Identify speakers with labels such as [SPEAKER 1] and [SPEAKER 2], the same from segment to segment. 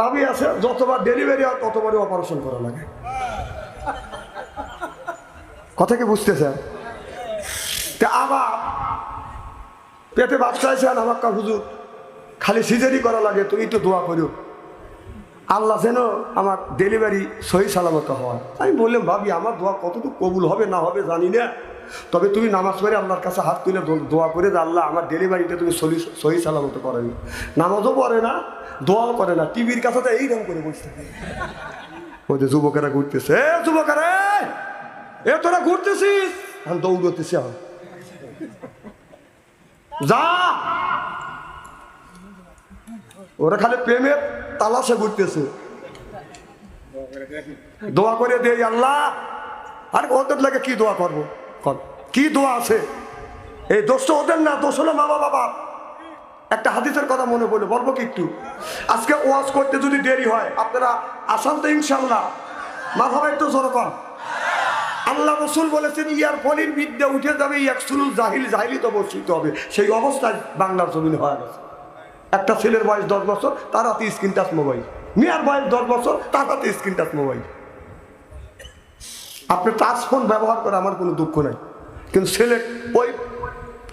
[SPEAKER 1] ভাবি আছে, যতবার ডেলিভারি হয়, ততবারই অপারেশন করা লাগে। কথা কি বুঝতেছেন তা আবার পেটে বাচ্চা আছেন আমার কা হুজুর, খালি সিজারি করা লাগে, তুমি তো দোয়া করো আল্লাহ যেন আমার ডেলিভারি সহি সালামত হয়। আমি বললাম, ভাবি, আমার দোয়া কতটুকু কবুল হবে না হবে জানি না। তবে তুমি নামাজ পড়ে আল্লাহর কাছে হাত তুলে দোয়া করে যে আল্লাহ আমার ডেলিভারিটা তুমি সহি সহি সালামত করেন। নামাজও পড়ে না, দোয়াও করে না, টিভির কাছে তো এইরকম করে বসে থাকে। ওই যে যুবকেরা ঘুরতেছে, এ এ! তোরা ঘুরতেছিস? আমি দৌড়তেছি এখন। যা। ওরা খালি প্রেমের তালাশে ঘুরতেছে। দোয়া করে দে আল্লাহ। আর ওদের লাগে কি দোয়া করব? কর কি দোয়া আছে? এই দোষ তো ওদের না, দোষ হলো মা বাবা একটা হাদিসের কথা মনে পড়ল, বলব কি একটু? আজকে ওয়াজ করতে যদি দেরি হয়, আপনারা আসান তো ইনশাল্লাহ মা বাবা একটু জোর কর আল্লাহ রসুল বলেছেন, ইয়ার ফলির বিদ্যা উঠে যাবে সুলুল জাহিল জাহিলি তো বসিতে হবে। সেই অবস্থায় বাংলার জমিনে হয়ে গেছে। একটা ছেলের বয়স দশ বছর, তার হাতে স্ক্রিন টাচ মোবাইল। মেয়ের বয়স দশ বছর, তার হাতে স্ক্রিন টাচ মোবাইল। আপনি টাচ ফোন ব্যবহার করে আমার কোনো দুঃখ নাই। কিন্তু ছেলে, ওই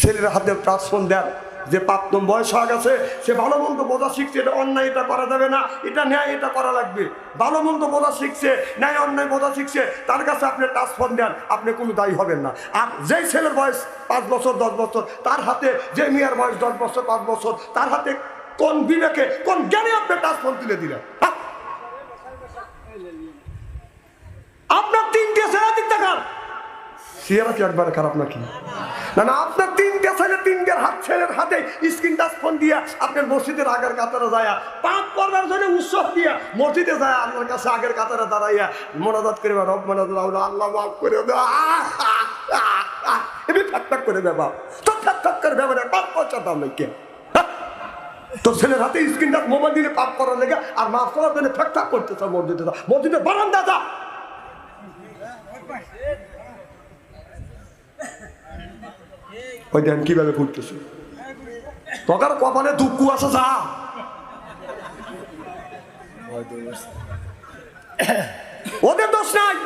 [SPEAKER 1] ছেলের হাতে টাচ ফোন দেন, যে প্রাপ্তম বয়স হয়ে গেছে, সে ভালো মন্দ বোঝা শিখছে, এটা অন্যায়, এটা করা যাবে না, এটা ন্যায়, এটা করা লাগবে। ভালো মন্দ বোঝা শিখছে, ন্যায়, অন্যায় বোঝা শিখছে, তার কাছে আপনি ফোন দেন, আপনি কোনো দায়ী হবেন না। আর যেই ছেলের বয়স পাঁচ বছর, দশ বছর, তার হাতে যে মেয়ের বয়স দশ বছর, পাঁচ বছর, তার হাতে কোন বিবেকে, কোন জ্ঞানে আপনি ফোন তুলে দিলেন? হ্যাঁ? আপনার ছেলের হাতে স্ক্রিন মসজিদের মসজিদে করে করে কে হ্যাঁ? ছেলের হাতে মোবাইল পাপ করার লেগে আর মাফ করার জন্য ফ্যাক ফ্যাক করতেছে মসজিদে যা। মসজিদে বারান্দা যা। ওই দেন, কীভাবে ঘুরতেছে? তকার কপালে দুঃখ আছে, যা। ওদের দোষ নাই।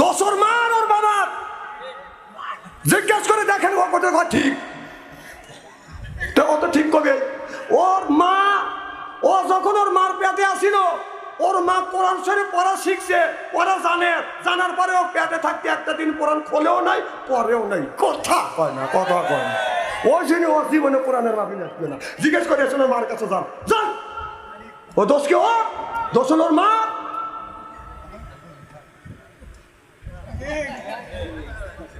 [SPEAKER 1] দোষ ওর মা আর ওর বাবার জিজ্ঞেস করে দেখেন, ও ঘর ঠিক। তো ও তো ঠিক করবে ওর মা, ও যখন ওর মার মা কোরআন শরীফ পড়া শিখছে, ওরা জানে। জানার পরেও পেটে থাকতে একটা দিন কোরআন খোলেও নাই পরেও নাই। কথা কয় না, কথা কয় না। ওই জন্য ওর জীবনে কোরআনের মাফি আসবে না। জিজ্ঞেস করে এসে মার কাছে যান। যান। ও দোষ কি ও দোষ হলো মা?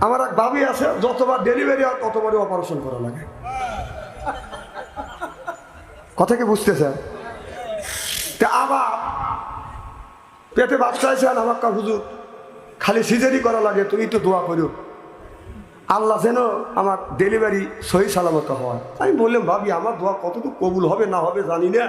[SPEAKER 1] আমার এক বাবি আছে, যতবার ডেলিভারি হয়, ততবারই অপারেশন করা লাগে। কথা কি বুঝতেছেন তা আবার পেটে বাচ্চা আছেন আমার কা হুজুর, খালি সিজারি করা লাগে, তুমি একটু দোয়া করো। আল্লাহ যেন আমার ডেলিভারি সহি সালামত হয়। আমি বললাম, ভাবি, আমার দোয়া কতটুকু কবুল হবে না হবে জানি না।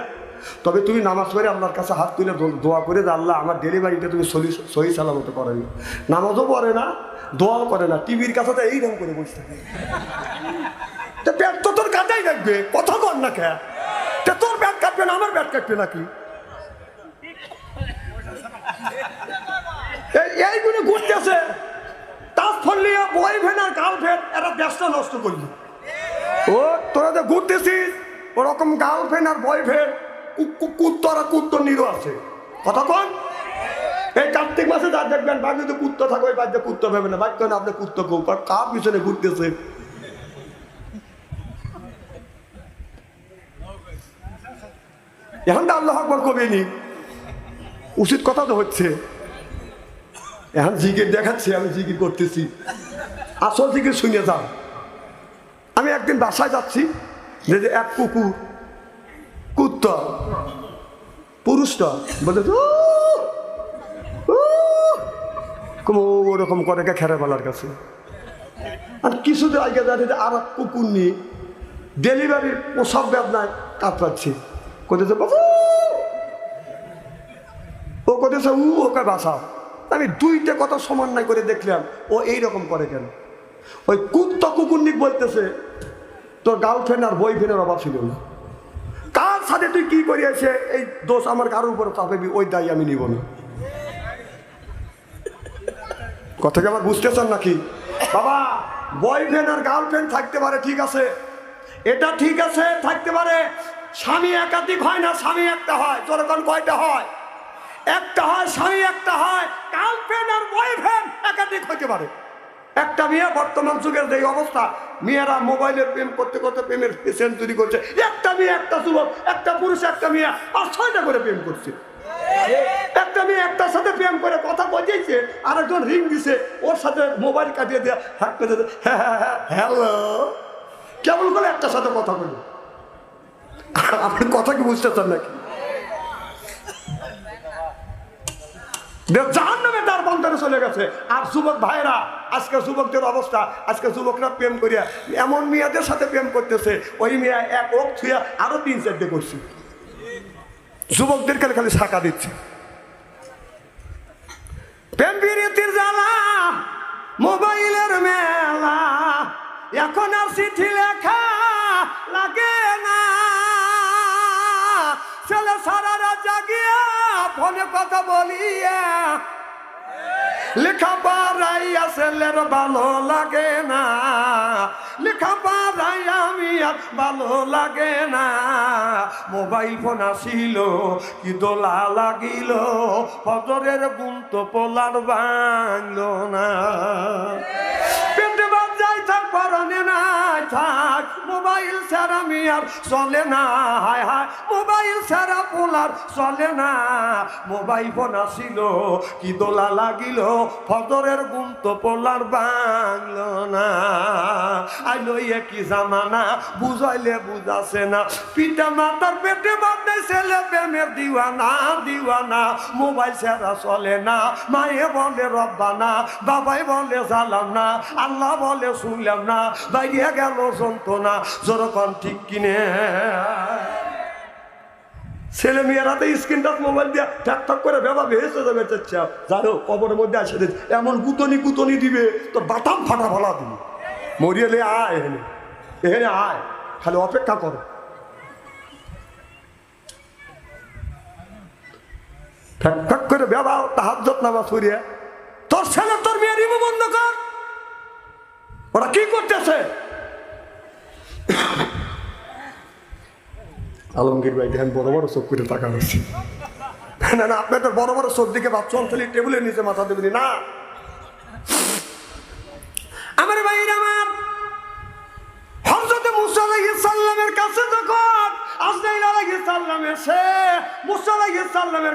[SPEAKER 1] তবে তুমি নামাজ পড়ে আল্লাহর কাছে হাত তুলে দোয়া করে যে আল্লাহ আমার ডেলিভারিটা তুমি সহি সহি সালামত করেন নামাজও পড়ে না, দোয়াও করে না, টিভির কাছে তো এইরকম করে বসে থাকে। তা পেট তো তোর কাটাই রাখবে কথা কর না কে? তা তোর ব্যাট কাটবে না, আমার ব্যাট কাটবে নাকি এই- এইগুলো ঘুরতেছে তার ফলে বয়ফ্রেন্ড আর গার্লফ্রেন্ড এরা ব্যবসা নষ্ট করলি। ও, তোরা যে ঘুরতেছিস, ওরকম গার্লফ্রেন্ড আর বয়ফ্রেন্ড কুত্তরা কুত্ত নিরো আছে। কথা এই কার্তিক মাসে যা দেখবেন বাকি যদি কুত্ত থাকে ওই বাচ্চা কুত্ত ভেবে না। বাচ্চা আপনি কুত্ত কেউ, কার পিছনে ঘুরতেছে? এখন তো আল্লাহ আকবর কবেনি উচিত কথা তো হচ্ছে। এখন জিকির দেখাচ্ছি, আমি জিকির করতেছি। আসল জিকির শুনে যাও। আমি একদিন বাসায় যাচ্ছি, যে যে এক কুকুর, কুত্তা পুরুষটা বলে তো ওরকম করে খেরাবেলার কাছে? আর কিছুদিন আগে যাচ্ছে যে আর এক কুকুর নিয়ে ডেলিভারির প্রসব বেদনায় কাতরাচ্ছি। কোথায় বাবু! ও কোথায় উ ওকে বাসা আমি দুইটা কথা সমন্বয় করে দেখলাম, ও এই রকম করে কেন? ওই কুত্তা কুকুরনিক বলতেছে, তোর গার্লফ্রেন্ড আর বয়ফ্রেন্ডের অভাব ছিল না। কার সাথে তুই কি করিয়াছে? এই দোষ আমার কারোর উপর চাপাবি, ওই দায়ী আমি নিব না। কথা কি আমার বুঝতেছেন নাকি? বাবা বয়ফ্রেন্ড আর গার্লফ্রেন্ড থাকতে পারে ঠিক আছে। এটা ঠিক আছে, থাকতে পারে। স্বামী একাধিক হয় না, স্বামী একটা হয় যখন কয়টা হয়? একটা হয়, স্বামী একটা হয় গার্লফ্রেন্ড আর বয়ফ্রেন্ড একাধিক হতে পারে। একটা মেয়ে বর্তমান যুগের যে অবস্থা, মেয়েরা মোবাইলে প্রেম করতে করতে প্রেমের সেঞ্চুরি করছে। একটা মেয়ে, একটা যুবক, একটা পুরুষ, একটা মেয়ে, আর ছয়টা করে প্রেম করছে। একটা মেয়ে একটার সাথে প্রেম করে কথা বলিয়েছে আরেকজন রিং দিছে, ওর সাথে মোবাইল কাটিয়ে দিয়ে হ্যাঁ হ্যাঁ হ্যালো। কেমন করে একটার সাথে কথা বলি আপনি কথা কি বুঝতেছেন নাকি? জাহান নামে তার বন্ধনে চলে গেছে। আর যুবক ভাইরা আজকে যুবকদের অবস্থা, আজকে যুবকরা প্রেম করিয়া, এমন মেয়েদের সাথে প্রেম করতেছে, ওই মেয়ে এক ওক ছুঁয়া আরও তিন চারটে করছে। যুবকদের খালি শাখা দিচ্ছে। প্রেম মোবাইলের মেলা, এখন আর চিঠি লেখা লাগে না। ফোনে কথা বলিয়া লেখা পাড়াইয়া ছেলের ভালো লাগে না। লেখা পাড়াই আমি আর ভালো লাগে না। মোবাইল ফোন আসিল, কি দোলা লাগিল, ফজরের গুণ তো পোলার বাংল না। মোবাইল ছাড়া মিয়ার চলে না। হায় হায়, মোবাইল ছাড়া পোলার চলে না। মোবাইল ফোন আসিল, কি দোলা লাগিল ফদরের গুম তো পোলার বাংল না। কি জামানা, বুঝাইলে বুঝাছে না। পিতা মাতার পেটে ছেলে প্রেমের দিওয়ানা দিওয়ানা। মোবাইল ছাড়া চলে না। মায়ে বলে, রব্বানা। বাবাই বলে না। আল্লাহ বলে, শুনলাম না। বাইরে গেল যন্ত্রণা। যেরকম ঠিক কিনে। ছেলে মেয়েরা তো স্ক্রিন টাচ, মোবাইল দিয়ে ঠাক ঠাক করে যাবে চাচ্ছা জানো কবরের মধ্যে আসে এমন গুতনি গুতনি দিবে তো বাটাম ফাটা ফলা দিবে। মরিয়ালে আয় এখানে এখানে আয় খালি অপেক্ষা করো ঠাক করে বেবা তাহার নামা সরিয়ে তোর ছেলে তোর মেয়ে রিমু বন্ধ কর ওরা কি করতেছে আলমগীর ভাই দেখেন বড় বড় চোখ করে টাকা হচ্ছে না না আপনি তো বড় বড় চোখ দিকে ভাবছেন খালি টেবিলের নিচে মাথা দেবেন না আমার ভাই আমার সাল্লামের কাছে যখন আজরাইল আলাইহিস সাল্লাম এসে, মুসা আলাইহিস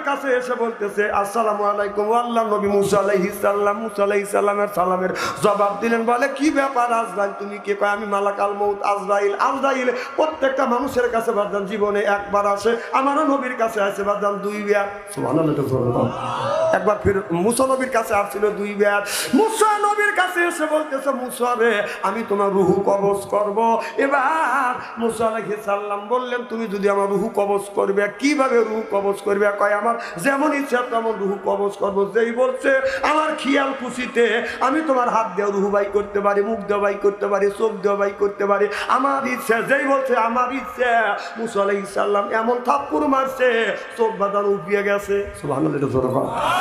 [SPEAKER 1] কাছে এসে বলতেছে, আসসালামু আলাইকুম আল্লাহ নবী মুসা আলাইহিস সাল্লাম মুসা আলাইহিস সালামের জবাব দিলেন, বলে, কি ব্যাপার আজরাইল? তুমি কে? কয়, আমি মালাকাল মউত আজরাইল। আজরাইল প্রত্যেকটা মানুষের কাছে বাদান জীবনে একবার আসে, আমারও নবীর কাছে আসে বাদান দুই বার। সুবহানাল্লাহ। একবার ফির মুসা নবীর কাছে আসছিল দুই বার মুসা নবীর কাছে এসে বলতেছে, মুসা রে, আমি তোমার রুহু কবজ করব। এবার মুসা সাল্লাম বললেন, তুমি যদি আমার রুহু কবজ করবে, কীভাবে রুহু কবজ করবে? কয়, আমার যেমন ইচ্ছা তেমন রুহু কবজ করব, যেই বলছে, আমার খেয়াল খুশিতে আমি তোমার হাত দিয়ে রুহু বাই করতে পারি, মুখ দিয়ে বাই করতে পারি, চোখ দিয়ে বাই করতে পারি, আমার ইচ্ছা, যেই বলছে, আমার ইচ্ছা। মুসা সাল্লাম এমন থাপ্পুর মারছে, চোখ বাদান উঠিয়ে গেছে। কর।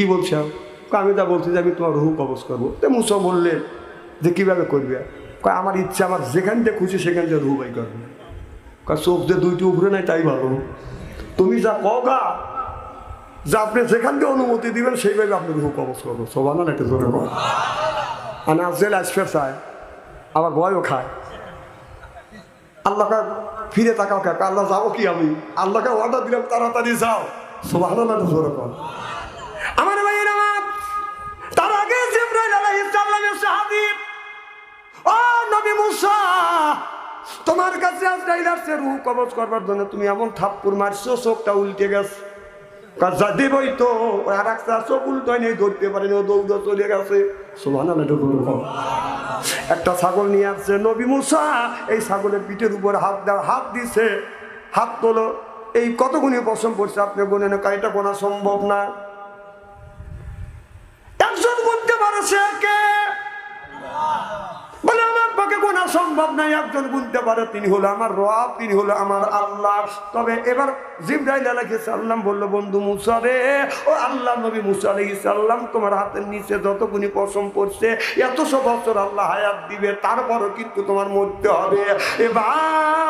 [SPEAKER 1] কি বলছি? আমি? তা বলছি যে আমি তোমার রুহু কবজ করব। তো মুসা বললে যে, কীভাবে করবে? কয়, আমার ইচ্ছা, আমার যেখান থেকে খুশি, সেখান থেকে রুহু বাই করবে। কয়, চোখ যে দুইটি উপরে নাই, তাই ভালো। তুমি যা কগা যে আপনি যেখান থেকে অনুমতি দিবেন, সেইভাবে আপনি রুহু কবজ করব। সোভানো একটা জোরে কর আর নাজেল আসফে চায় আবার ভয়ও খায়। আল্লাহকে ফিরে তাকাও কে? আল্লাহ, যাব কি আমি? আল্লাহকে অর্ডার দিলাম, তাড়াতাড়ি যাও। সোভানো একটা জোরে আমার ভাইয়ের তার আগে ও নবী তোমার কাছে আজরাইল আসছে, রুহ কবজ করবার জন্য তুমি এমন থাপ্পুর মারছো, চোখটা উল্টে গেছে। দেবই তো একটা চোখ উল্টো পারেনি ও চলে গেছে। একটা ছাগল নিয়ে আসছে, নবী মুসা, এই ছাগলের পিঠের উপর হাত দেওয়া হাত দিছে, হাত তোলো। এই কতগুণি পছন্দ পড়ছে, আপনি গুনে না এটা গোনা সম্ভব না। সম্ভব নাই একজন গুনতে পারে, তিনি হলো আমার রব, তিনি হলো আমার আল্লাহ। তবে এবার জিব্রাইল আলাইহি সাল্লাম বলল, বন্ধু মুসা রে, ও আল্লাহ নবী মুসা আলাইহি সাল্লাম তোমার হাতের নিচে যতগুনি পশম পড়ছে এতশো বছর আল্লাহ হায়াত দিবে, তারপরও কিন্তু তোমার মরতে হবে। এবার